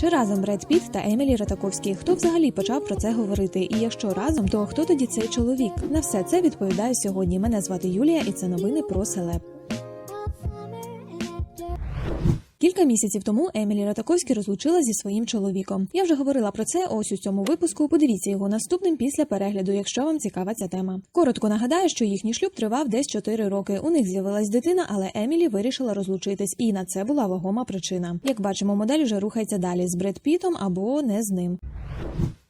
Чи разом Бред Піт та Емілі Ратаковський? Хто взагалі почав про це говорити? І якщо разом, то хто тоді цей чоловік? На все це відповідаю сьогодні. Мене звати Юлія, і це новини про селеб. Кілька місяців тому Емілі Ратаковські розлучила зі своїм чоловіком. Я вже говорила про це ось у цьому випуску. Подивіться його наступним після перегляду, якщо вам цікава ця тема. Коротко нагадаю, що їхній шлюб тривав десь 4 роки. У них з'явилась дитина, але Емілі вирішила розлучитись, і на це була вагома причина. Як бачимо, модель вже рухається далі з Бред Пітом або не з ним.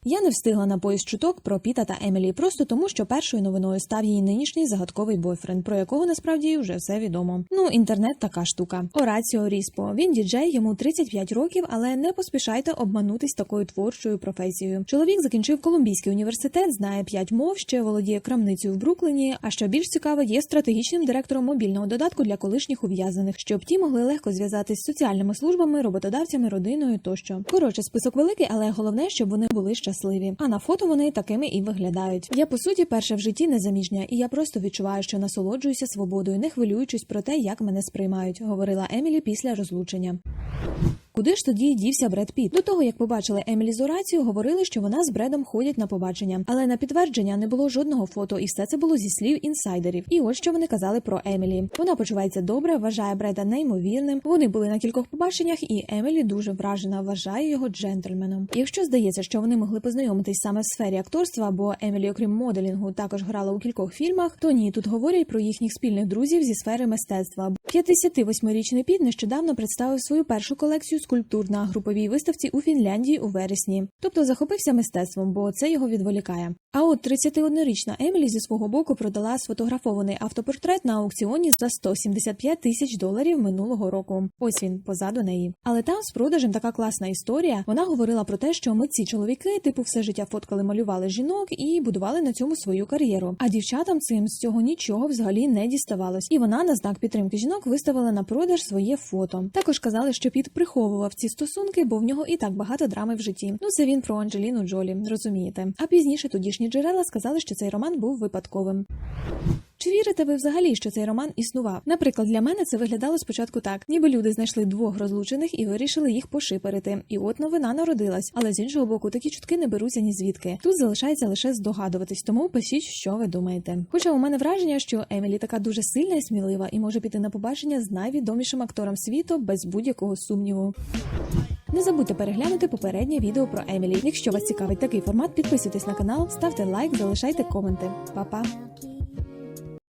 Я не встигла на поїзд чуток про Піта та Емілі просто тому, що першою новиною став її нинішній загадковий бойфренд, про якого насправді вже все відомо. Ну, інтернет така штука. Ораціо Ріспо. Він діджей, йому 35 років, але не поспішайте обманутись такою творчою професією. Чоловік закінчив Колумбійський університет, знає 5 мов, ще володіє крамницею в Брукліні. А що більш цікаве, є стратегічним директором мобільного додатку для колишніх ув'язаних, щоб ті могли легко зв'язатись з соціальними службами, роботодавцями, родиною тощо. Коротше, список великий, але головне, щоб вони були щасливі. А на фото вони такими і виглядають. Я по суті перша в житті незаміжня, і я просто відчуваю, що насолоджуюся свободою, не хвилюючись про те, як мене сприймають, говорила Емілі після розлучення. Куди ж тоді дівся Бред Піт? До того як побачили Емілі з Орацією, говорили, що вона з Бредом ходять на побачення, але на підтвердження не було жодного фото, і все це було зі слів інсайдерів. І ось що вони казали про Емілі. Вона почувається добре, вважає Бреда неймовірним. Вони були на кількох побаченнях, і Емілі дуже вражена, вважає його джентльменом. Якщо здається, що вони могли познайомитись саме в сфері акторства, бо Емілі, окрім моделінгу, також грала у кількох фільмах, то ні, тут говорять про їхніх спільних друзів зі сфери мистецтва. 58-річний Піт нещодавно представив свою першу колекцію скульптур на груповій виставці у Фінляндії у вересні. Тобто захопився мистецтвом, бо це його відволікає. А от 31-річна Емілі зі свого боку продала сфотографований автопортрет на аукціоні за 175 тисяч доларів минулого року. Ось він позаду неї. Але там з продажем така класна історія. Вона говорила про те, що митці чоловіки, типу, все життя фоткали, малювали жінок і будували на цьому свою кар'єру. А дівчатам цим з цього нічого взагалі не діставалось. І вона на знак підтримки жінок виставила на продаж своє фото. Також казали, що Піт приховував ці стосунки, бо в нього і так багато драми в житті. Ну це він про Анджеліну Джолі, розумієте. А пізніше тодішні джерела сказали, що цей роман був випадковим. Чи вірите ви взагалі, що цей роман існував? Наприклад, для мене це виглядало спочатку так, ніби люди знайшли двох розлучених і вирішили їх пошиперити. І от новина народилась. Але з іншого боку, такі чутки не беруться ні звідки. Тут залишається лише здогадуватись, тому пишіть, що ви думаєте. Хоча у мене враження, що Емілі така дуже сильна і смілива і може піти на побачення з найвідомішим актором світу без будь-якого сумніву. Не забудьте переглянути попереднє відео про Емілі. Якщо вас цікавить такий формат, підписуйтесь на канал, ставте лайк, залишайте коменти. Па-па!